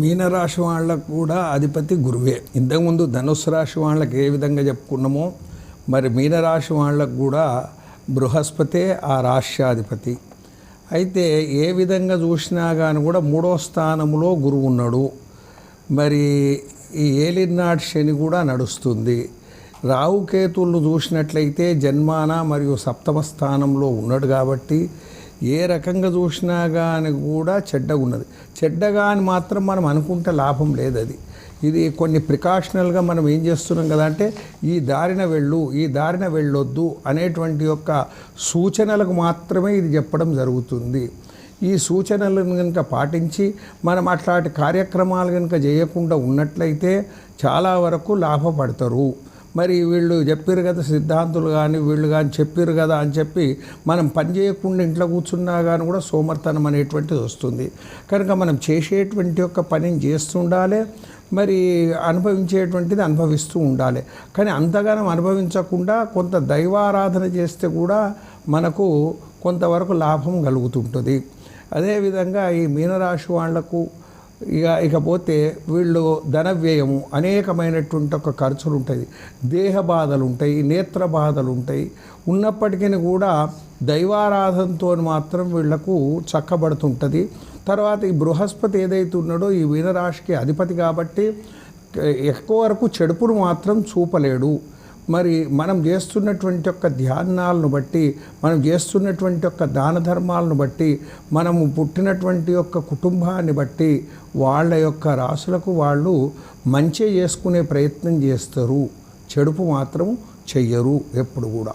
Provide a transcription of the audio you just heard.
మీనరాశి వాళ్ళకు కూడా అధిపతి గురువే. ఇంతకుముందు ధనుసు రాశి వాళ్ళకి ఏ విధంగా చెప్పుకున్నామో మరి మీనరాశి వాళ్ళకు కూడా బృహస్పతే ఆ రాష్ట్రాధిపతి అయితే ఏ విధంగా చూసినా కానీ కూడా మూడో స్థానంలో గురువు ఉన్నాడు. మరి ఈ ఏలినాటి శని కూడా నడుస్తుంది. రావుకేతులను చూసినట్లయితే జన్మాన మరియు సప్తమ స్థానంలో ఉన్నాడు కాబట్టి ఏ రకంగా చూసినా కానీ కూడా చెడ్డగా ఉన్నది చెడ్డగా అని మాత్రం మనం అనుకుంటే లాభం లేదు అది ఇది కొన్ని ప్రికాషనల్గా మనం ఏం చేస్తున్నాం కదా అంటే ఈ దారిన వెళ్ళు ఈ దారిన వెళ్ళొద్దు అనేటువంటి యొక్క సూచనలకు మాత్రమే ఇది చెప్పడం జరుగుతుంది. ఈ సూచనలను కనుక పాటించి మనం అట్లాంటి కార్యక్రమాలు కనుక చేయకుండా ఉన్నట్లయితే చాలా వరకు లాభపడతారు. మరి వీళ్ళు చెప్పారు కదా సిద్ధాంతులు కానీ వీళ్ళు కానీ చెప్పారు కదా అని చెప్పి మనం పని చేయకుండా ఇంట్లో కూర్చున్నా కానీ కూడా సోమర్తనం అనేటువంటిది వస్తుంది. కనుక మనం చేసేటువంటి యొక్క పనిని చేస్తుండాలి మరి అనుభవించేటువంటిది అనుభవిస్తూ ఉండాలి. కానీ అంతగానం అనుభవించకుండా కొంత దైవారాధన చేస్తే కూడా మనకు కొంతవరకు లాభం కలుగుతుంటుంది. అదేవిధంగా ఈ మీనరాశి వాళ్ళకు ఇక ఇకపోతే వీళ్ళు ధన వ్యయము అనేకమైనటువంటి ఒక ఖర్చులు ఉంటాయి దేహ బాధలు ఉంటాయి నేత్ర బాధలు ఉంటాయి ఉన్నప్పటికీ కూడా దైవారాధనతో మాత్రం వీళ్ళకు చక్కబడుతుంటుంది. తర్వాత ఈ బృహస్పతి ఏదైతే ఉన్నాడో ఈ మీనరాశికి అధిపతి కాబట్టి ఎక్కువ వరకు చెడుపును మాత్రం చూపలేడు. మరి మనం చేస్తున్నటువంటి యొక్క ధ్యానాలను బట్టి మనం చేస్తున్నటువంటి యొక్క దాన ధర్మాలను బట్టి మనము పుట్టినటువంటి యొక్క కుటుంబాన్ని బట్టి వాళ్ళ యొక్క రాసులకు వాళ్ళు మంచి చేసుకునే ప్రయత్నం చేస్తారు. చెడుపు మాత్రం చెయ్యరు ఎప్పుడు కూడా.